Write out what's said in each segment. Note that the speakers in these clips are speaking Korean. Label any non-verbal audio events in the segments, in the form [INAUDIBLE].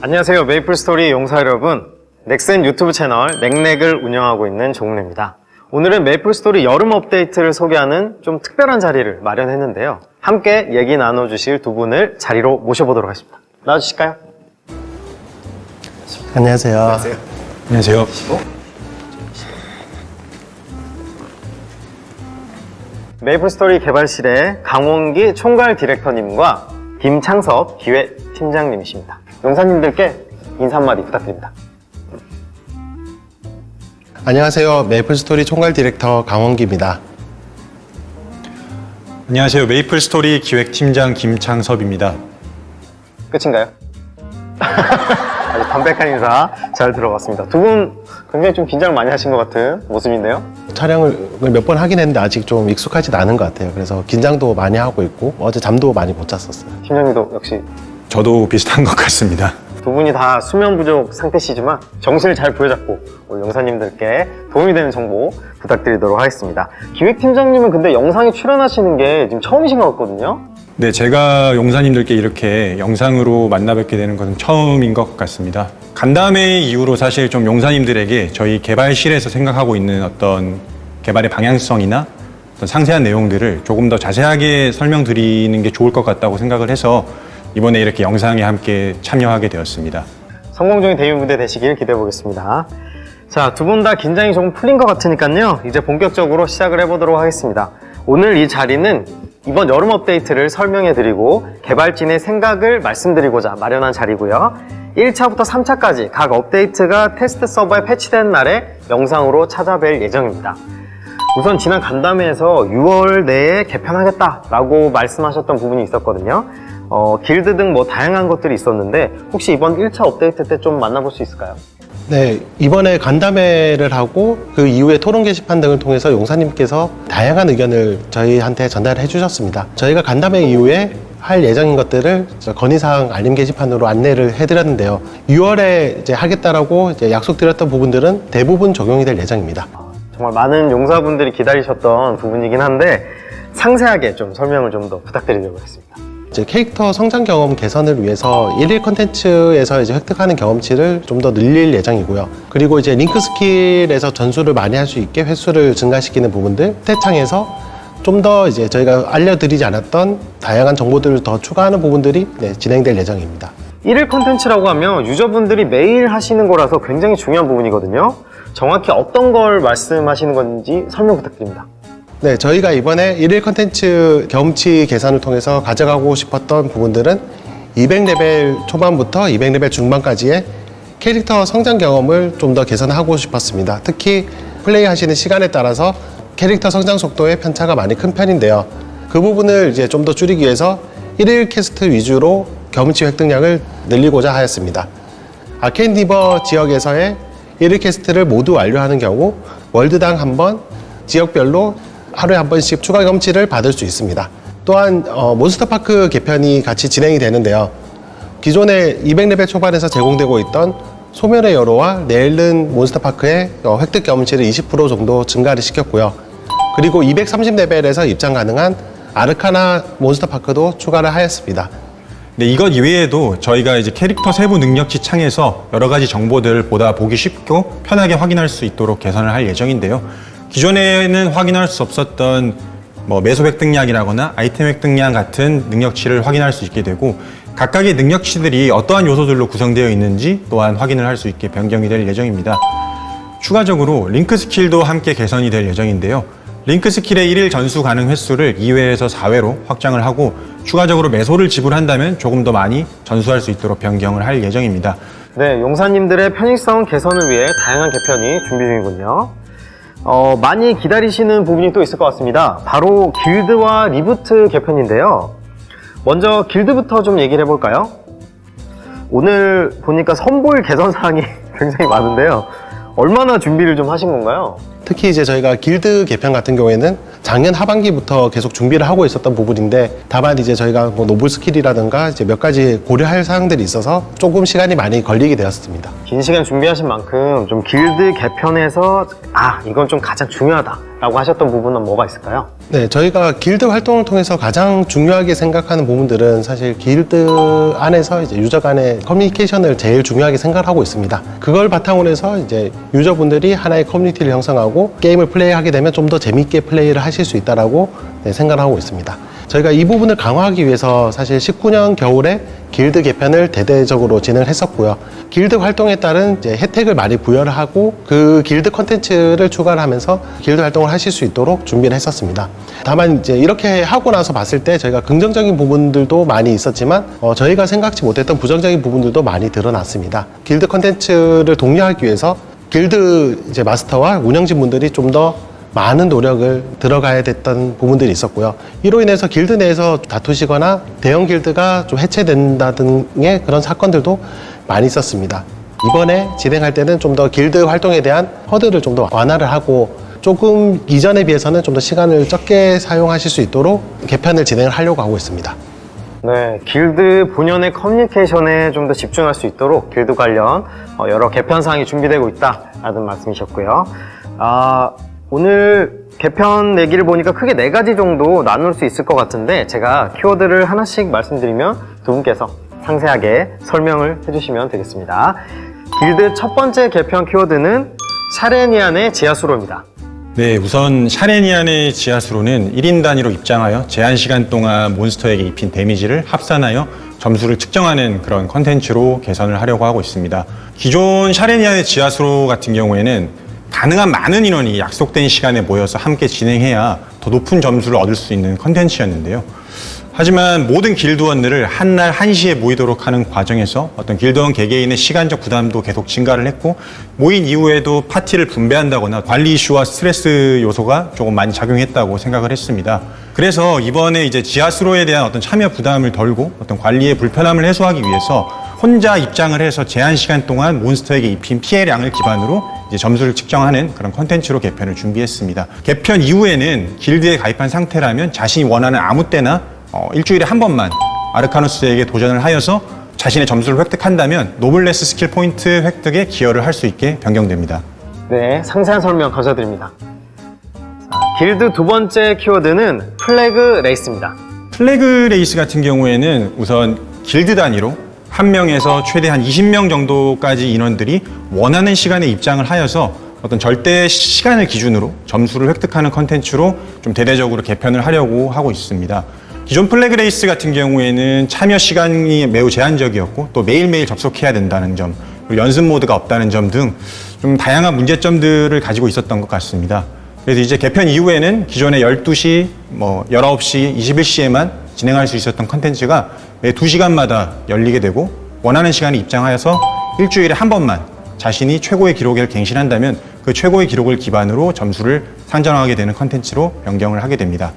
안녕하세요. 메이플스토리 용사 여러분. 넥센 유튜브 채널 넥넥을 운영하고 있는 종래입니다. 오늘은 메이플스토리 여름 업데이트를 소개하는 좀 특별한 자리를 마련했는데요. 함께 얘기 나눠주실 두 분을 자리로 모셔보도록 하겠습니다. 나와주실까요? 안녕하세요. 안녕하세요. 메이플스토리 개발실의 강원기 총괄 디렉터님과 김창섭 기획팀장님이십니다. 용사님들께 인사 한마디 부탁드립니다. 안녕하세요. 메이플스토리 총괄 디렉터 강원기입니다. 안녕하세요. 메이플 스토리 기획팀장 김창섭입니다. 끝인가요? [LAUGHS] 아주 담백한 인사 잘 들어갔습니다. 두 분 굉장히 좀 긴장을 많이 하신 것 같은 모습인데요. 촬영을 몇 번 하긴 했는데 아직 좀 익숙하진 않은 것 같아요. 그래서 긴장도 많이 하고 있고 어제 잠도 많이 못 잤었어요. 팀장님도 역시 저도 비슷한 것 같습니다. 두 분이 다 수면 부족 상태시지만 정신을 잘 부여잡고 우리 영사님들께 도움이 되는 정보 부탁드리도록 하겠습니다. 기획팀장님은 근데 영상에 출연하시는 게 지금 처음이신 것 같거든요. 네, 제가 용사님들께 이렇게 영상으로 만나 뵙게 되는 것은 처음인 것 같습니다. 간담회 이후로 사실 좀 용사님들에게 저희 개발실에서 생각하고 있는 어떤 개발의 방향성이나 어떤 상세한 내용들을 조금 더 자세하게 설명드리는 게 좋을 것 같다고 생각을 해서 이번에 이렇게 영상에 함께 참여하게 되었습니다. 성공적인 데뷔 무대 되시길 기대해 보겠습니다. 자, 두 분 다 긴장이 조금 풀린 것 같으니까요. 이제 본격적으로 시작을 해보도록 하겠습니다. 오늘 이 자리는 이번 여름 업데이트를 설명해 드리고 개발진의 생각을 말씀드리고자 마련한 자리고요. 1차부터 3차까지 각 업데이트가 테스트 서버에 패치된 날에 영상으로 찾아뵐 예정입니다. 우선 지난 간담회에서 6월 내에 개편하겠다라고 말씀하셨던 부분이 있었거든요. 어, 길드 등 뭐 다양한 것들이 있었는데 혹시 이번 1차 업데이트 때 좀 만나볼 수 있을까요? 네, 이번에 간담회를 하고 그 이후에 토론 게시판 등을 통해서 용사님께서 다양한 의견을 저희한테 전달해 주셨습니다. 저희가 간담회 이후에 할 예정인 것들을 저 건의사항 알림 게시판으로 안내를 해드렸는데요. 6월에 이제 하겠다라고 이제 약속드렸던 부분들은 대부분 적용이 될 예정입니다. 정말 많은 용사분들이 기다리셨던 부분이긴 한데 상세하게 좀 설명을 좀 더 부탁드리도록 하겠습니다. 이제 캐릭터 성장 경험 개선을 위해서 일일 컨텐츠에서 이제 획득하는 경험치를 좀 더 늘릴 예정이고요. 그리고 이제 링크 스킬에서 전수를 많이 할 수 있게 횟수를 증가시키는 부분들, 스탯창에서 좀 더 이제 저희가 알려드리지 않았던 다양한 정보들을 더 추가하는 부분들이 네, 진행될 예정입니다. 일일 컨텐츠라고 하면 유저분들이 매일 하시는 거라서 굉장히 중요한 부분이거든요. 정확히 어떤 걸 말씀하시는 건지 설명 부탁드립니다. 네, 저희가 이번에 일일 컨텐츠 경험치 개선을 통해서 가져가고 싶었던 부분들은 200레벨 초반부터 200레벨 중반까지의 캐릭터 성장 경험을 좀 더 개선하고 싶었습니다. 특히 플레이 하시는 시간에 따라서 캐릭터 성장 속도의 편차가 많이 큰 편인데요. 그 부분을 이제 좀 더 줄이기 위해서 일일 캐스트 위주로 경험치 획득량을 늘리고자 하였습니다. 리버 지역에서의 1일 캐스트를 모두 완료하는 경우 월드당 한 번, 지역별로 하루에 한 번씩 추가 경험치를 받을 수 있습니다. 또한 어, 몬스터파크 개편이 같이 진행이 되는데요. 기존에 200레벨 초반에서 제공되고 있던 소멸의 여로와 네일른 몬스터파크의 어, 획득 경험치를 20% 정도 증가를 시켰고요. 그리고 230레벨에서 입장 가능한 아르카나 몬스터파크도 추가를 하였습니다. 네, 이것 이외에도 저희가 이제 캐릭터 세부 능력치 창에서 여러 가지 정보들을 보다 보기 쉽고 편하게 확인할 수 있도록 개선을 할 예정인데요. 기존에는 확인할 수 없었던 뭐 매소 획득량이라거나 아이템 획득량 같은 능력치를 확인할 수 있게 되고 각각의 능력치들이 어떠한 요소들로 구성되어 있는지 또한 확인을 할 수 있게 변경이 될 예정입니다. 추가적으로 링크 스킬도 함께 개선이 될 예정인데요. 링크 스킬의 1일 전수 가능 횟수를 2회에서 4회로 확장을 하고 추가적으로 매소를 지불한다면 조금 더 많이 전수할 수 있도록 변경을 할 예정입니다. 네, 용사님들의 편익성 개선을 위해 다양한 개편이 준비 중이군요. 어, 많이 기다리시는 부분이 또 있을 것 같습니다. 바로 길드와 리부트 개편인데요. 먼저 길드부터 좀 얘기를 해볼까요? 오늘 보니까 선보일 개선 사항이 [LAUGHS] 굉장히 많은데요. 얼마나 준비를 좀 하신 건가요? 특히 이제 저희가 길드 개편 같은 경우에는 작년 하반기부터 계속 준비를 하고 있었던 부분인데 다만 이제 저희가 뭐 노블 스킬이라든가 이제 몇 가지 고려할 사항들이 있어서 조금 시간이 많이 걸리게 되었습니다. 긴 시간 준비하신 만큼 좀 길드 개편에서 아 이건 좀 가장 중요하다 라고 하셨던 부분은 뭐가 있을까요? 네, 저희가 길드 활동을 통해서 가장 중요하게 생각하는 부분들은 사실 길드 안에서 이제 유저 간의 커뮤니케이션을 제일 중요하게 생각하고 있습니다. 그걸 바탕으로 해서 이제 유저분들이 하나의 커뮤니티를 형성하고 게임을 플레이하게 되면 좀 더 재밌게 플레이를 하실 수 있다라고 네, 생각하고 있습니다. 저희가 이 부분을 강화하기 위해서 사실 19년 겨울에 길드 개편을 대대적으로 진행을 했었고요. 길드 활동에 따른 이제 혜택을 많이 부여를 하고 그 길드 컨텐츠를 추가를 하면서 길드 활동을 하실 수 있도록 준비를 했었습니다. 다만 이제 이렇게 하고 나서 봤을 때 저희가 긍정적인 부분들도 많이 있었지만 어, 저희가 생각지 못했던 부정적인 부분들도 많이 드러났습니다. 길드 컨텐츠를 독려하기 위해서 길드 이제 마스터와 운영진 분들이 좀 더 많은 노력을 들어가야 됐던 부분들이 있었고요. 이로 인해서 길드 내에서 다투시거나 대형 길드가 좀 해체된다 등의 그런 사건들도 많이 있었습니다. 이번에 진행할 때는 좀 더 길드 활동에 대한 허들을 좀 더 완화를 하고 조금 이전에 비해서는 좀 더 시간을 적게 사용하실 수 있도록 개편을 진행을 하려고 하고 있습니다. 네, 길드 본연의 커뮤니케이션에 좀 더 집중할 수 있도록 길드 관련 어, 여러 개편 사항이 준비되고 있다라는 말씀이셨고요. 아, 오늘 개편 내기를 보니까 크게 네 가지 정도 나눌 수 있을 것 같은데 제가 키워드를 하나씩 말씀드리면 두 분께서 상세하게 설명을 해주시면 되겠습니다. 길드 첫 번째 개편 키워드는 샤레니안의 지하수로입니다. 네, 우선 샤레니안의 지하수로는 1인 단위로 입장하여 제한 시간 동안 몬스터에게 입힌 데미지를 합산하여 점수를 측정하는 그런 컨텐츠로 개선을 하려고 하고 있습니다. 기존 샤레니안의 지하수로 같은 경우에는 가능한 많은 인원이 약속된 시간에 모여서 함께 진행해야 더 높은 점수를 얻을 수 있는 컨텐츠였는데요. 하지만 모든 길드원들을 한날 한시에 모이도록 하는 과정에서 어떤 길드원 개개인의 시간적 부담도 계속 증가를 했고 모인 이후에도 파티를 분배한다거나 관리 이슈와 스트레스 요소가 조금 많이 작용했다고 생각을 했습니다. 그래서 이번에 이제 지하수로에 대한 어떤 참여 부담을 덜고 어떤 관리의 불편함을 해소하기 위해서 혼자 입장을 해서 제한 시간 동안 몬스터에게 입힌 피해량을 기반으로 이제 점수를 측정하는 그런 컨텐츠로 개편을 준비했습니다. 개편 이후에는 길드에 가입한 상태라면 자신이 원하는 아무 때나 어, 일주일에 한 번만 아르카누스에게 도전을 하여서 자신의 점수를 획득한다면 노블레스 스킬 포인트 획득에 기여를 할 수 있게 변경됩니다. 네, 상세한 설명 감사드립니다. 자, 길드 두 번째 키워드는 플래그 레이스입니다. 플래그 레이스 같은 경우에는 우선 길드 단위로 한 명에서 최대 한 20명 정도까지 인원들이 원하는 시간에 입장을 하여서 어떤 절대 시간을 기준으로 점수를 획득하는 컨텐츠로 좀 대대적으로 개편을 하려고 하고 있습니다. 기존 플래그 레이스 같은 경우에는 참여 시간이 매우 제한적이었고 또 매일매일 접속해야 된다는 점, 그리고 연습 모드가 없다는 점 등 좀 다양한 문제점들을 가지고 있었던 것 같습니다. 그래서 이제 개편 이후에는 기존의 12시, 뭐 19시, 21시에만 진행할 수 있었던 컨텐츠가 매 2시간마다 열리게 되고 원하는 시간에 입장하여서 일주일에 한 번만 자신이 최고의 기록을 갱신한다면 그 최고의 기록을 기반으로 점수를 상정하게 되는 컨텐츠로 변경을 하게 됩니다.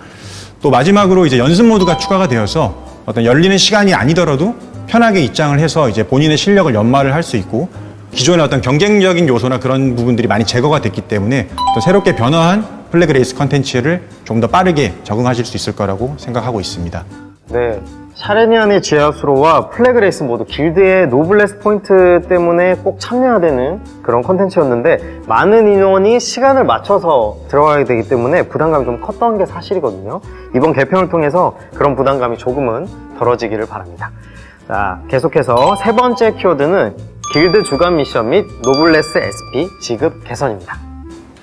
또 마지막으로 이제 연습 모드가 추가가 되어서 어떤 열리는 시간이 아니더라도 편하게 입장을 해서 이제 본인의 실력을 연마를 할 수 있고 기존의 어떤 경쟁적인 요소나 그런 부분들이 많이 제거가 됐기 때문에 또 새롭게 변화한 플래그 레이스 컨텐츠를 좀 더 빠르게 적응하실 수 있을 거라고 생각하고 있습니다. 네, 샤레니안의 지하수로와 플래그 레이스 모두 길드의 노블레스 포인트 때문에 꼭 참여해야 되는 그런 컨텐츠였는데 많은 인원이 시간을 맞춰서 들어가게 되기 때문에 부담감이 좀 컸던 게 사실이거든요. 이번 개편을 통해서 그런 부담감이 조금은 덜어지기를 바랍니다. 자, 계속해서 세 번째 키워드는 길드 주간 미션 및 노블레스 SP 지급 개선입니다.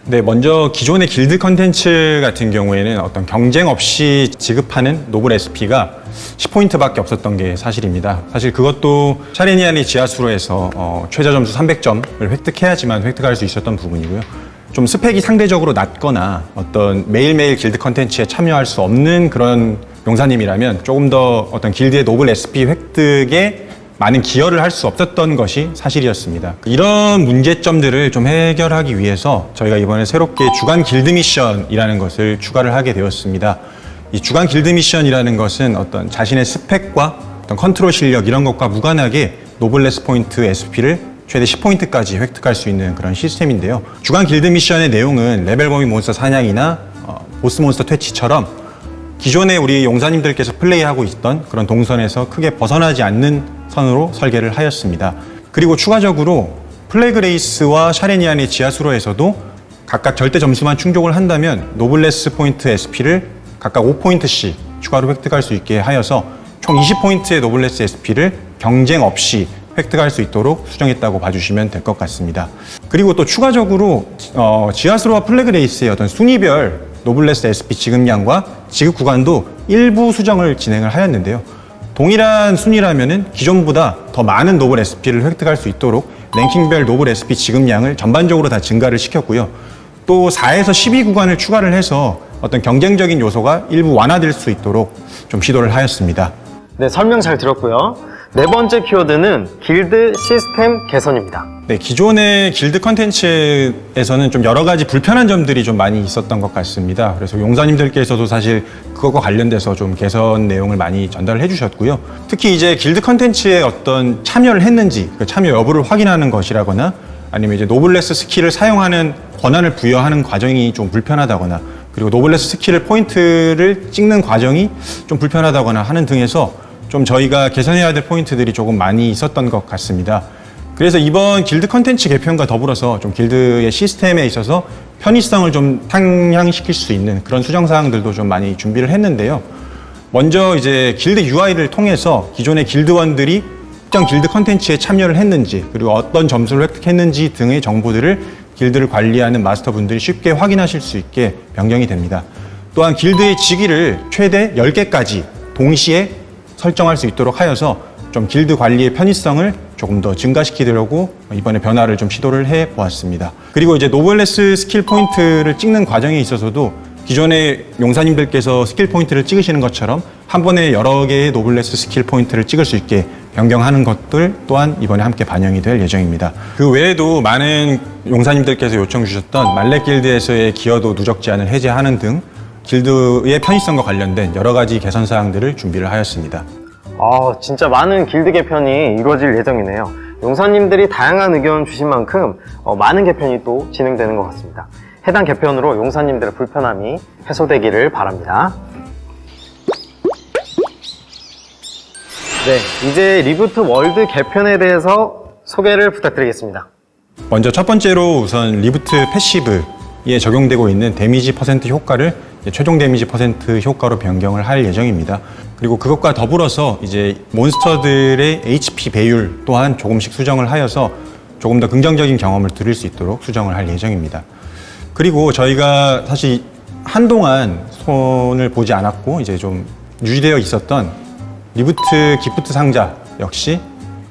네, 먼저 기존의 길드 컨텐츠 같은 경우에는 어떤 경쟁 없이 지급하는 노블 SP가 10포인트밖에 없었던 게 사실입니다. 사실 그것도 샤레니안의 지하수로에서 어, 최저 점수 300점을 획득해야지만 획득할 수 있었던 부분이고요. 좀 스펙이 상대적으로 낮거나 어떤 매일매일 길드 컨텐츠에 참여할 수 없는 그런 용사님이라면 조금 더 어떤 길드의 노블 SP 획득에 많은 기여를 할 수 없었던 것이 사실이었습니다. 이런 문제점들을 좀 해결하기 위해서 저희가 이번에 새롭게 주간 길드 미션이라는 것을 추가를 하게 되었습니다. 이 주간 길드 미션이라는 것은 어떤 자신의 스펙과 어떤 컨트롤 실력 이런 것과 무관하게 노블레스 포인트 SP를 최대 10포인트까지 획득할 수 있는 그런 시스템인데요. 주간 길드 미션의 내용은 레벨 범위 몬스터 사냥이나 어, 보스 몬스터 퇴치처럼 기존에 우리 용사님들께서 플레이하고 있던 그런 동선에서 크게 벗어나지 않는 선으로 설계를 하였습니다. 그리고 추가적으로 플래그 레이스와 샤레니안의 지하수로에서도 각각 절대 점수만 충족을 한다면 노블레스 포인트 SP를 각각 5포인트씩 추가로 획득할 수 있게 하여서 총 20포인트의 노블레스 SP를 경쟁 없이 획득할 수 있도록 수정했다고 봐주시면 될 것 같습니다. 그리고 또 추가적으로 어, 지하스로와 플래그 레이스의 어떤 순위별 노블레스 SP 지급량과 지급 구간도 일부 수정을 진행을 하였는데요. 동일한 순위라면은 기존보다 더 많은 노블 SP를 획득할 수 있도록 랭킹별 노블 SP 지급량을 전반적으로 다 증가를 시켰고요. 또 4에서 12 구간을 추가를 해서 어떤 경쟁적인 요소가 일부 완화될 수 있도록 좀 시도를 하였습니다. 네, 설명 잘 들었고요. 네 번째 키워드는 길드 시스템 개선입니다. 네, 기존의 길드 컨텐츠에서는 좀 여러 가지 불편한 점들이 좀 많이 있었던 것 같습니다. 그래서 용사님들께서도 사실 그것과 관련돼서 좀 개선 내용을 많이 전달을 해주셨고요. 특히 이제 길드 컨텐츠에 어떤 참여를 했는지, 그 참여 여부를 확인하는 것이라거나 아니면 이제 노블레스 스킬을 사용하는 권한을 부여하는 과정이 좀 불편하다거나 그리고 노블레스 스킬을 포인트를 찍는 과정이 좀 불편하다거나 하는 등에서 좀 저희가 개선해야 될 포인트들이 조금 많이 있었던 것 같습니다. 그래서 이번 길드 컨텐츠 개편과 더불어서 좀 길드의 시스템에 있어서 편의성을 좀 상향시킬 수 있는 그런 수정 사항들도 좀 많이 준비를 했는데요. 먼저 이제 길드 UI를 통해서 기존의 길드원들이 특정 길드 컨텐츠에 참여를 했는지 그리고 어떤 점수를 획득했는지 등의 정보들을 길드를 관리하는 마스터분들이 쉽게 확인하실 수 있게 변경이 됩니다. 또한 길드의 직위를 최대 10개까지 동시에 설정할 수 있도록 하여서 좀 길드 관리의 편의성을 조금 더 증가시키려고 이번에 변화를 좀 시도를 해 보았습니다. 그리고 이제 노블레스 스킬 포인트를 찍는 과정에 있어서도 기존의 용사님들께서 스킬 포인트를 찍으시는 것처럼 한 번에 여러 개의 노블레스 스킬 포인트를 찍을 수 있게 변경하는 것들 또한 이번에 함께 반영이 될 예정입니다. 그 외에도 많은 용사님들께서 요청 주셨던 말레 길드에서의 기여도 누적 제한을 해제하는 등 길드의 편의성과 관련된 여러 가지 개선 사항들을 준비를 하였습니다. 아, 진짜 많은 길드 개편이 이루어질 예정이네요. 용사님들이 다양한 의견 주신 만큼 어, 많은 개편이 또 진행되는 것 같습니다. 해당 개편으로 용사님들의 불편함이 해소되기를 바랍니다. 네, 이제 리부트 월드 개편에 대해서 소개를 부탁드리겠습니다. 먼저 첫 번째로 우선 리부트 패시브에 적용되고 있는 데미지 퍼센트 효과를 최종 데미지 퍼센트 효과로 변경을 할 예정입니다. 그리고 그것과 더불어서 이제 몬스터들의 HP 배율 또한 조금씩 수정을 하여서 조금 더 긍정적인 경험을 드릴 수 있도록 수정을 할 예정입니다. 그리고 저희가 사실 한동안 손을 보지 않았고 이제 좀 유지되어 있었던 리부트 기프트 상자 역시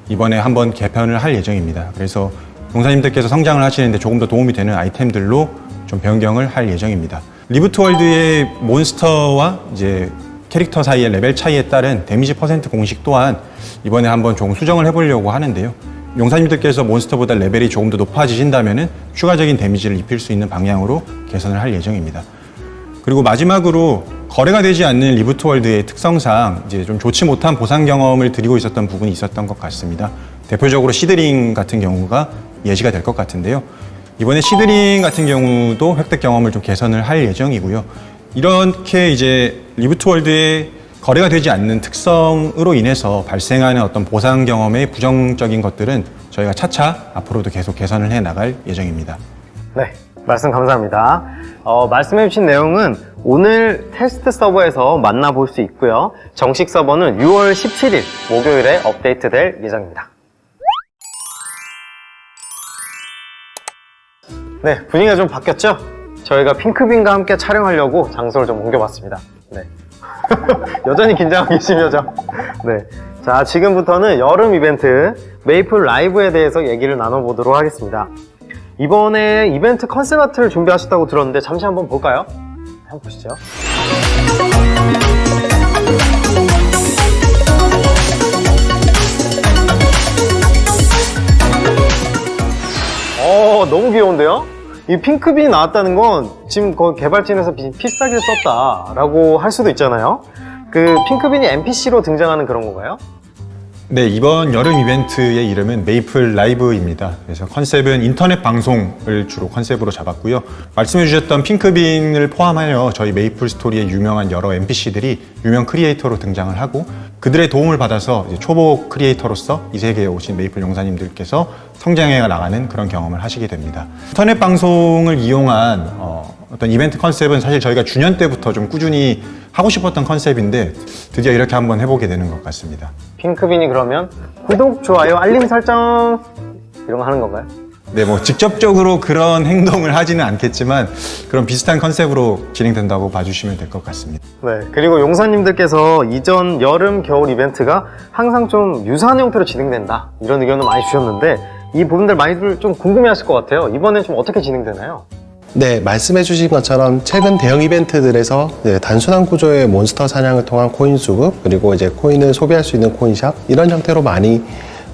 이번에 한번 개편을 할 예정입니다. 그래서 용사님들께서 성장을 하시는데 조금 더 도움이 되는 아이템들로 좀 변경을 할 예정입니다. 리부트 월드의 몬스터와 이제 캐릭터 사이의 레벨 차이에 따른 데미지 퍼센트 공식 또한 이번에 한번 조금 수정을 해보려고 하는데요. 용사님들께서 몬스터보다 레벨이 조금 더 높아지신다면 추가적인 데미지를 입힐 수 있는 방향으로 개선을 할 예정입니다. 그리고 마지막으로 거래가 되지 않는 리부트 월드의 특성상 이제 좀 좋지 못한 보상 경험을 드리고 있었던 부분이 있었던 것 같습니다. 대표적으로 시드링 같은 경우가 예시가 될 것 같은데요. 이번에 시드링 같은 경우도 획득 경험을 좀 개선을 할 예정이고요. 이렇게 이제 리부트 월드의 거래가 되지 않는 특성으로 인해서 발생하는 어떤 보상 경험의 부정적인 것들은 저희가 차차 앞으로도 계속 개선을 해 나갈 예정입니다. 네, 말씀 감사합니다. 어, 말씀해주신 내용은 오늘 테스트 서버에서 만나볼 수 있고요. 정식 서버는 6월 17일 목요일에 업데이트될 예정입니다. 네, 분위기가 좀 바뀌었죠? 저희가 핑크빈과 함께 촬영하려고 장소를 좀 옮겨봤습니다. 네. [LAUGHS] 여전히 긴장하고 계시죠? 네. 자, 지금부터는 여름 이벤트 메이플 라이브에 대해서 얘기를 나눠보도록 하겠습니다. 이번에 이벤트 컨셉 아트를 준비하셨다고 들었는데 잠시 한번 볼까요? 한번 보시죠. 어, 너무 귀여운데요? 이 핑크빈이 나왔다는 건 지금 그 개발진에서 비- 필살기를 썼다라고 할 수도 있잖아요. 그 핑크빈이 NPC로 등장하는 그런 건가요? 네, 이번 여름 이벤트의 이름은 메이플 라이브입니다. 그래서 컨셉은 인터넷 방송을 주로 컨셉으로 잡았고요. 말씀해 주셨던 핑크빈을 포함하여 저희 메이플 스토리의 유명한 여러 NPC들이 유명 크리에이터로 등장을 하고 그들의 도움을 받아서 초보 크리에이터로서 이 세계에 오신 메이플 용사님들께서 성장해 나가는 그런 경험을 하시게 됩니다. 인터넷 방송을 이용한 어, 어떤 이벤트 컨셉은 사실 저희가 주년 때부터 좀 꾸준히 하고 싶었던 컨셉인데 드디어 이렇게 한번 해보게 되는 것 같습니다. 핑크빈이 그러면 구독, 좋아요, 알림 설정 이런 거 하는 건가요? 네, 뭐 직접적으로 그런 행동을 하지는 않겠지만 그런 비슷한 컨셉으로 진행된다고 봐주시면 될 것 같습니다. 네. 그리고 용사님들께서 이전 여름, 겨울 이벤트가 항상 좀 유사한 형태로 진행된다 이런 의견을 많이 주셨는데 이 부분들 많이들 좀 궁금해하실 것 같아요. 이번엔 좀 어떻게 진행되나요? 네, 말씀해 주신 것처럼 최근 대형 이벤트들에서 네, 단순한 구조의 몬스터 사냥을 통한 코인 수급, 그리고 이제 코인을 소비할 수 있는 코인샵, 이런 형태로 많이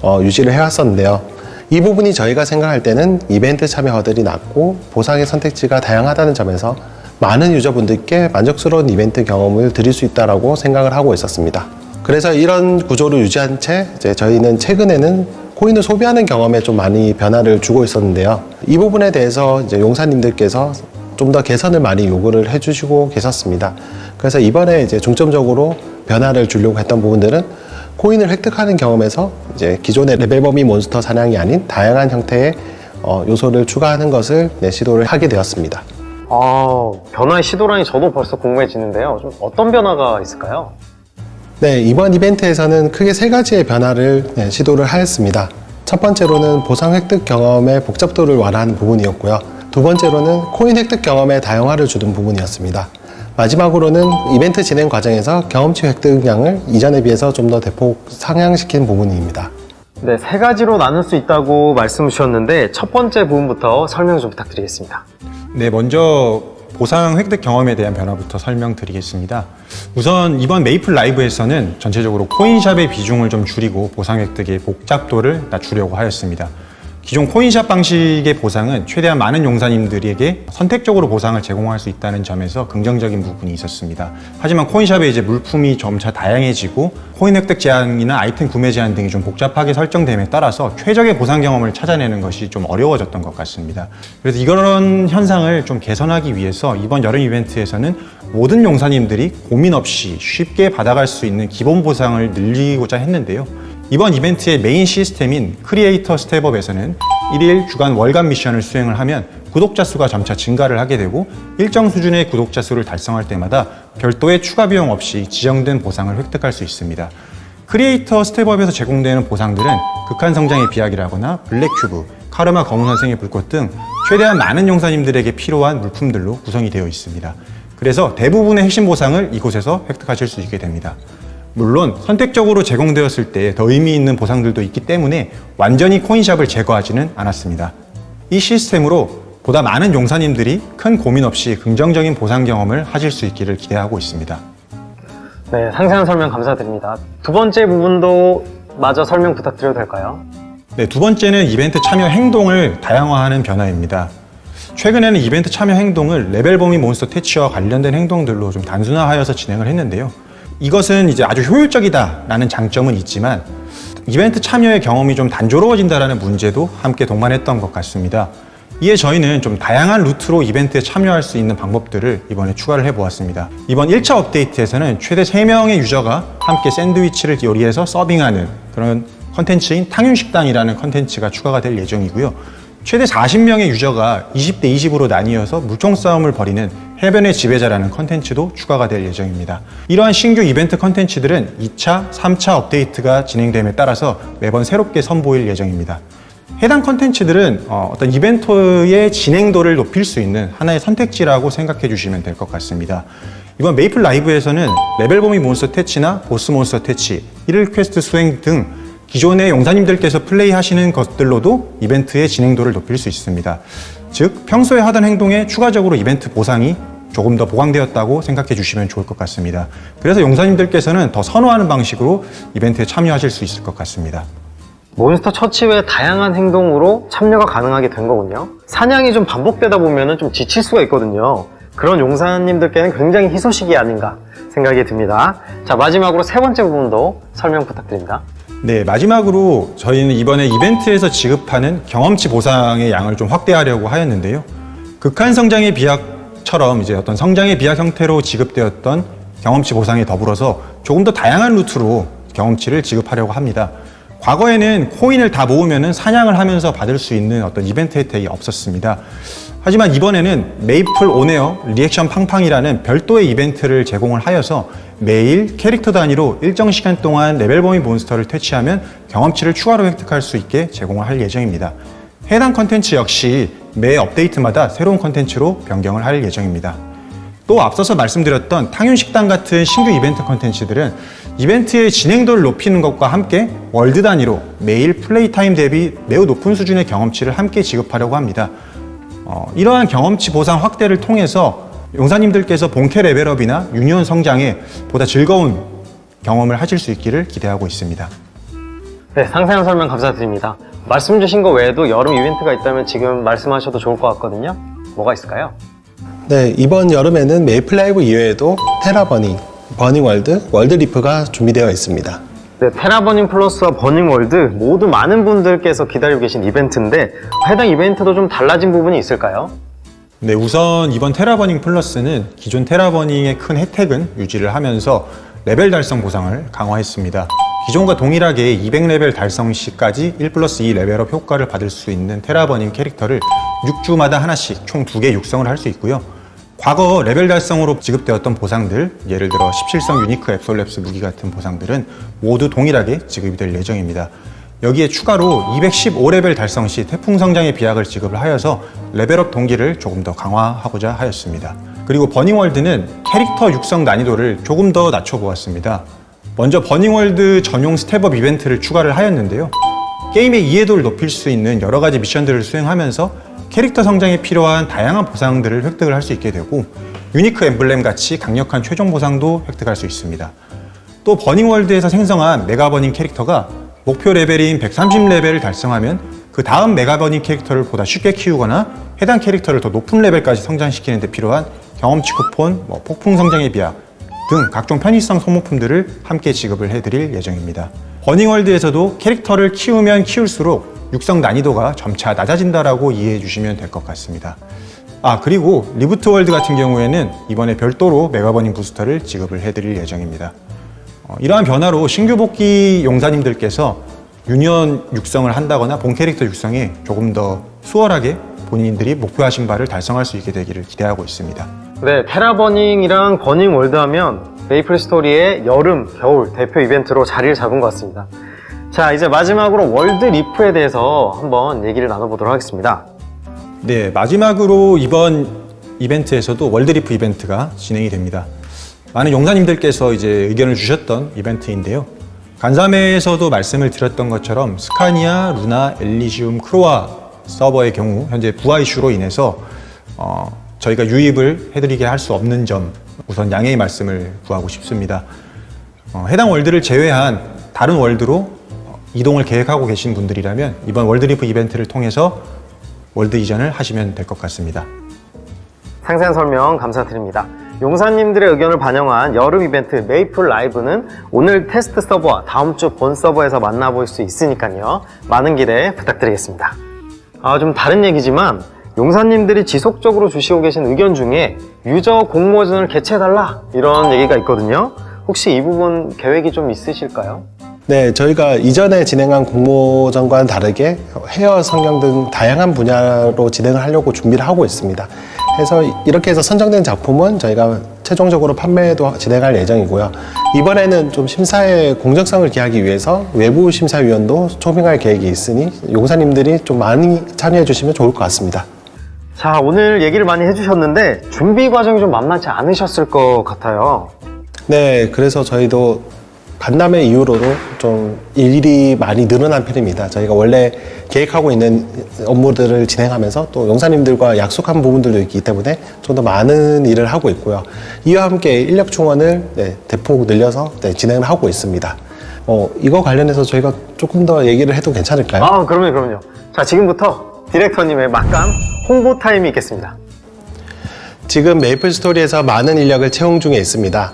어, 유지를 해왔었는데요. 이 부분이 저희가 생각할 때는 이벤트 참여들이 낮고 보상의 선택지가 다양하다는 점에서 많은 유저분들께 만족스러운 이벤트 경험을 드릴 수 있다라고 생각을 하고 있었습니다. 그래서 이런 구조를 유지한 채 이제 저희는 최근에는 코인을 소비하는 경험에 좀 많이 변화를 주고 있었는데요. 이 부분에 대해서 이제 용사님들께서 좀 더 개선을 많이 요구를 해주시고 계셨습니다. 그래서 이번에 이제 중점적으로 변화를 주려고 했던 부분들은 코인을 획득하는 경험에서 이제 기존의 레벨 범위 몬스터 사냥이 아닌 다양한 형태의 어, 요소를 추가하는 것을 네, 시도를 하게 되었습니다. 아, 변화의 시도라니 저도 벌써 궁금해지는데요. 좀 어떤 변화가 있을까요? 네, 이번 이벤트에서는 크게 세 가지의 변화를 네, 시도를 하였습니다. 첫 번째로는 보상 획득 경험의 복잡도를 완화하는 부분이었고요. 두 번째로는 코인 획득 경험의 다양화를 주는 부분이었습니다. 마지막으로는 이벤트 진행 과정에서 경험치 획득량을 이전에 비해서 좀 더 대폭 상향시킨 부분입니다. 네, 세 가지로 나눌 수 있다고 말씀 주셨는데 첫 번째 부분부터 설명 좀 부탁드리겠습니다. 네, 먼저 보상 획득 경험에 대한 변화부터 설명드리겠습니다. 우선 이번 메이플 라이브에서는 전체적으로 코인샵의 비중을 좀 줄이고 보상 획득의 복잡도를 낮추려고 하였습니다. 기존 코인샵 방식의 보상은 최대한 많은 용사님들에게 선택적으로 보상을 제공할 수 있다는 점에서 긍정적인 부분이 있었습니다. 하지만 코인샵의 이제 물품이 점차 다양해지고 코인 획득 제한이나 아이템 구매 제한 등이 좀 복잡하게 설정됨에 따라서 최적의 보상 경험을 찾아내는 것이 좀 어려워졌던 것 같습니다. 그래서 이런 현상을 좀 개선하기 위해서 이번 여름 이벤트에서는 모든 용사님들이 고민 없이 쉽게 받아갈 수 있는 기본 보상을 늘리고자 했는데요. 이번 이벤트의 메인 시스템인 크리에이터 스텝업에서는 일일 주간 월간 미션을 수행을 하면 구독자 수가 점차 증가를 하게 되고 일정 수준의 구독자 수를 달성할 때마다 별도의 추가 비용 없이 지정된 보상을 획득할 수 있습니다. 크리에이터 스텝업에서 제공되는 보상들은 극한 성장의 비약이라거나 블랙큐브, 카르마 검은 선생의 불꽃 등 최대한 많은 용사님들에게 필요한 물품들로 구성이 되어 있습니다. 그래서 대부분의 핵심 보상을 이곳에서 획득하실 수 있게 됩니다. 물론 선택적으로 제공되었을 때 더 의미 있는 보상들도 있기 때문에 완전히 코인샵을 제거하지는 않았습니다. 이 시스템으로 보다 많은 용사님들이 큰 고민 없이 긍정적인 보상 경험을 하실 수 있기를 기대하고 있습니다. 네, 상세한 설명 감사드립니다. 두 번째 부분도 마저 설명 부탁드려도 될까요? 네, 두 번째는 이벤트 참여 행동을 다양화하는 변화입니다. 최근에는 이벤트 참여 행동을 레벨 범위 몬스터 퇴치와 관련된 행동들로 좀 단순화하여서 진행을 했는데요. 이것은 이제 아주 효율적이다라는 장점은 있지만 이벤트 참여의 경험이 좀 단조로워진다라는 문제도 함께 동반했던 것 같습니다. 이에 저희는 좀 다양한 루트로 이벤트에 참여할 수 있는 방법들을 이번에 추가를 해보았습니다. 이번 1차 업데이트에서는 최대 3명의 유저가 함께 샌드위치를 요리해서 서빙하는 그런 컨텐츠인 탕윤식당이라는 컨텐츠가 추가가 될 예정이고요. 최대 40명의 유저가 20대 20으로 나뉘어서 물총 싸움을 벌이는 해변의 지배자라는 컨텐츠도 추가가 될 예정입니다. 이러한 신규 이벤트 컨텐츠들은 2차, 3차 업데이트가 진행됨에 따라서 매번 새롭게 선보일 예정입니다. 해당 컨텐츠들은 어, 어떤 이벤트의 진행도를 높일 수 있는 하나의 선택지라고 생각해 주시면 될 것 같습니다. 이번 메이플 라이브에서는 레벨 범위 몬스터 퇴치나 보스 몬스터 퇴치, 1일 퀘스트 수행 등 기존의 용사님들께서 플레이하시는 것들로도 이벤트의 진행도를 높일 수 있습니다. 즉, 평소에 하던 행동에 추가적으로 이벤트 보상이 조금 더 보강되었다고 생각해 주시면 좋을 것 같습니다. 그래서 용사님들께서는 더 선호하는 방식으로 이벤트에 참여하실 수 있을 것 같습니다. 몬스터 처치 외 다양한 행동으로 참여가 가능하게 된 거군요. 사냥이 좀 반복되다 보면 좀 지칠 수가 있거든요. 그런 용사님들께는 굉장히 희소식이 아닌가 생각이 듭니다. 자, 마지막으로 세 번째 부분도 설명 부탁드립니다. 네, 마지막으로 저희는 이번에 이벤트에서 지급하는 경험치 보상의 양을 좀 확대하려고 하였는데요. 극한 성장의 비약처럼 이제 어떤 성장의 비약 형태로 지급되었던 경험치 보상에 더불어서 조금 더 다양한 루트로 경험치를 지급하려고 합니다. 과거에는 코인을 다 모으면은 사냥을 하면서 받을 수 있는 어떤 이벤트 혜택이 없었습니다. 하지만 이번에는 메이플 오네어 리액션 팡팡이라는 별도의 이벤트를 제공을 하여서 매일 캐릭터 단위로 일정 시간 동안 레벨 범위 몬스터를 퇴치하면 경험치를 추가로 획득할 수 있게 제공을 할 예정입니다. 해당 컨텐츠 역시 매 업데이트마다 새로운 컨텐츠로 변경을 할 예정입니다. 또 앞서서 말씀드렸던 탕윤식당 같은 신규 이벤트 컨텐츠들은 이벤트의 진행도를 높이는 것과 함께 월드 단위로 매일 플레이 타임 대비 매우 높은 수준의 경험치를 함께 지급하려고 합니다. 어, 이러한 경험치 보상 확대를 통해서 용사님들께서 본캐 레벨업이나 유니온 성장에 보다 즐거운 경험을 하실 수 있기를 기대하고 있습니다. 네, 상세한 설명 감사드립니다. 말씀 주신 거 외에도 여름 이벤트가 있다면 지금 말씀하셔도 좋을 것 같거든요. 뭐가 있을까요? 네, 이번 여름에는 메이플 라이브 이외에도 테라 버닝, 버닝 월드, 월드 리프가 준비되어 있습니다. 네, 테라버닝 플러스와 버닝월드 모두 많은 분들께서 기다리고 계신 이벤트인데 해당 이벤트도 좀 달라진 부분이 있을까요? 네, 우선 이번 테라버닝 플러스는 기존 테라버닝의 큰 혜택은 유지를 하면서 레벨 달성 보상을 강화했습니다. 기존과 동일하게 200레벨 달성 시까지 1 플러스 2 레벨업 효과를 받을 수 있는 테라버닝 캐릭터를 6주마다 하나씩 총 2개 육성을 할 수 있고요. 과거 레벨 달성으로 지급되었던 보상들, 예를 들어 17성 유니크 앱솔랩스 무기 같은 보상들은 모두 동일하게 지급이 될 예정입니다. 여기에 추가로 215레벨 달성 시 태풍 성장의 비약을 지급을 하여서 레벨업 동기를 조금 더 강화하고자 하였습니다. 그리고 버닝월드는 캐릭터 육성 난이도를 조금 더 낮춰보았습니다. 먼저 버닝월드 전용 스텝업 이벤트를 추가를 하였는데요. 게임의 이해도를 높일 수 있는 여러 가지 미션들을 수행하면서 캐릭터 성장에 필요한 다양한 보상들을 획득을 할 수 있게 되고 유니크 엠블렘 같이 강력한 최종 보상도 획득할 수 있습니다. 또 버닝월드에서 생성한 메가버닝 캐릭터가 목표 레벨인 130레벨을 달성하면 그 다음 메가버닝 캐릭터를 보다 쉽게 키우거나 해당 캐릭터를 더 높은 레벨까지 성장시키는 데 필요한 경험치 쿠폰, 뭐 폭풍 성장의 비약 등 각종 편의성 소모품들을 함께 지급을 해드릴 예정입니다. 버닝월드에서도 캐릭터를 키우면 키울수록 육성 난이도가 점차 낮아진다라고 이해해 주시면 될 것 같습니다. 아 그리고 리부트 월드 같은 경우에는 이번에 별도로 메가버닝 부스터를 지급을 해드릴 예정입니다. 어, 이러한 변화로 신규 복귀 용사님들께서 유니언 육성을 한다거나 본 캐릭터 육성에 조금 더 수월하게 본인들이 목표하신 바를 달성할 수 있게 되기를 기대하고 있습니다. 네, 테라버닝이랑 버닝 월드 하면 메이플 스토리의 여름, 겨울 대표 이벤트로 자리를 잡은 것 같습니다. 자, 이제 마지막으로 월드 리프에 대해서 한번 얘기를 나눠보도록 하겠습니다. 네, 마지막으로 이번 이벤트에서도 월드리프 이벤트가 진행이 됩니다. 많은 용사님들께서 이제 의견을 주셨던 이벤트인데요. 간담회에서도 말씀을 드렸던 것처럼 스카니아, 루나, 엘리시움, 크로아 서버의 경우 현재 부하 이슈로 인해서 어, 저희가 유입을 해드리게 할 수 없는 점 우선 양해의 말씀을 구하고 싶습니다. 어, 해당 월드를 제외한 다른 월드로 어, 이동을 계획하고 계신 분들이라면 이번 월드리프 이벤트를 통해서 월드 이전을 하시면 될 것 같습니다. 상세한 설명 감사드립니다. 용사님들의 의견을 반영한 여름 이벤트 메이플 라이브는 오늘 테스트 서버와 다음 주 본 서버에서 만나볼 수 있으니까요. 많은 기대 부탁드리겠습니다. 아, 좀 다른 얘기지만 용사님들이 지속적으로 주시고 계신 의견 중에 유저 공모전을 개최해달라 이런 얘기가 있거든요. 혹시 이 부분 계획이 좀 있으실까요? 네, 저희가 이전에 진행한 공모전과는 다르게 헤어 성경 등 다양한 분야로 진행을 하려고 준비를 하고 있습니다. 해서 이렇게 해서 선정된 작품은 저희가 최종적으로 판매도 진행할 예정이고요. 이번에는 좀 심사의 공정성을 기하기 위해서 외부 심사위원도 초빙할 계획이 있으니 용사님들이 좀 많이 참여해 주시면 좋을 것 같습니다. 자, 오늘 얘기를 많이 해주셨는데 준비 과정이 좀 만만치 않으셨을 것 같아요. 네, 그래서 저희도 간담회 이후로도 좀 일이 많이 늘어난 편입니다. 저희가 원래 계획하고 있는 업무들을 진행하면서 또 용사님들과 약속한 부분들도 있기 때문에 좀 더 많은 일을 하고 있고요. 이와 함께 인력 충원을 네, 대폭 늘려서 네, 진행을 하고 있습니다. 어, 이거 관련해서 저희가 조금 더 얘기를 해도 괜찮을까요? 아, 그럼요, 그럼요. 자, 지금부터 디렉터님의 막강 홍보 타임이 있겠습니다. 지금 메이플 스토리에서 많은 인력을 채용 중에 있습니다.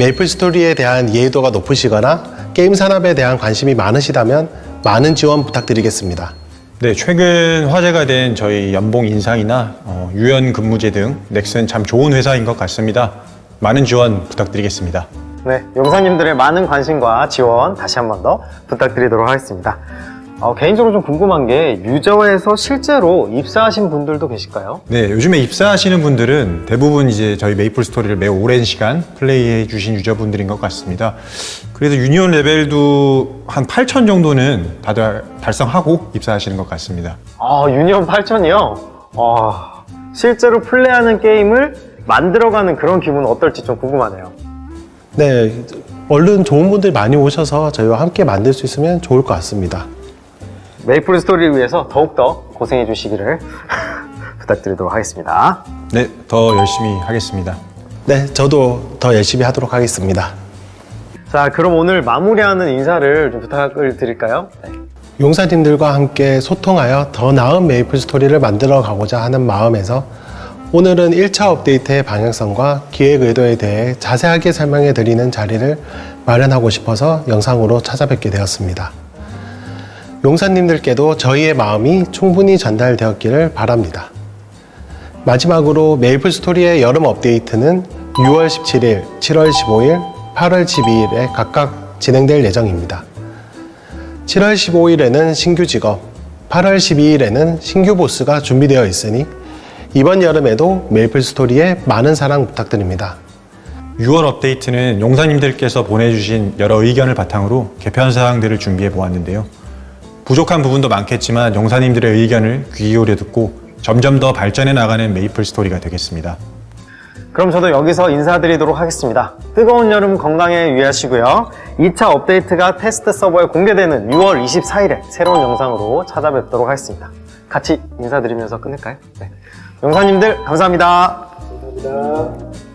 메이플 스토리에 대한 이해도가 높으시거나 게임 산업에 대한 관심이 많으시다면 많은 지원 부탁드리겠습니다. 네, 최근 화제가 된 저희 연봉 인상이나 어, 유연 근무제 등 넥슨 참 좋은 회사인 것 같습니다. 많은 지원 부탁드리겠습니다. 네, 용사님들의 많은 관심과 지원 다시 한 번 더 부탁드리도록 하겠습니다. 어, 개인적으로 좀 궁금한 게 유저에서 실제로 입사하신 분들도 계실까요? 네, 요즘에 입사하시는 분들은 대부분 이제 저희 메이플 스토리를 매우 오랜 시간 플레이해 주신 유저분들인 것 같습니다. 그래도 유니온 레벨도 한 8천 정도는 다들 달성하고 입사하시는 것 같습니다. 아, 유니온 8000이요? 와, 실제로 플레이하는 게임을 만들어가는 그런 기분은 어떨지 좀 궁금하네요. 네, 얼른 좋은 분들 많이 오셔서 저희와 함께 만들 수 있으면 좋을 것 같습니다. 메이플 스토리를 위해서 더욱더 고생해 주시기를 [LAUGHS] 부탁드리도록 하겠습니다. 네, 더 열심히 하겠습니다. 네, 저도 더 열심히 하도록 하겠습니다. 자, 그럼 오늘 마무리하는 인사를 좀 부탁을 드릴까요? 네. 용사님들과 함께 소통하여 더 나은 메이플 스토리를 만들어 가고자 하는 마음에서 오늘은 1차 업데이트의 방향성과 기획 의도에 대해 자세하게 설명해 드리는 자리를 마련하고 싶어서 영상으로 찾아뵙게 되었습니다. 용사님들께도 저희의 마음이 충분히 전달되었기를 바랍니다. 마지막으로 메이플 스토리의 여름 업데이트는 6월 17일, 7월 15일, 8월 12일에 각각 진행될 예정입니다. 7월 15일에는 신규 직업, 8월 12일에는 신규 보스가 준비되어 있으니 이번 여름에도 메이플 스토리에 많은 사랑 부탁드립니다. 6월 업데이트는 용사님들께서 보내주신 여러 의견을 바탕으로 개편 사항들을 준비해 보았는데요. 부족한 부분도 많겠지만 용사님들의 의견을 귀 기울여 듣고 점점 더 발전해 나가는 메이플 스토리가 되겠습니다. 그럼 저도 여기서 인사드리도록 하겠습니다. 뜨거운 여름 건강에 유의하시고요. 2차 업데이트가 테스트 서버에 공개되는 6월 24일에 새로운 영상으로 찾아뵙도록 하겠습니다. 같이 인사드리면서 끊을까요? 네. 용사님들 감사합니다. 감사합니다.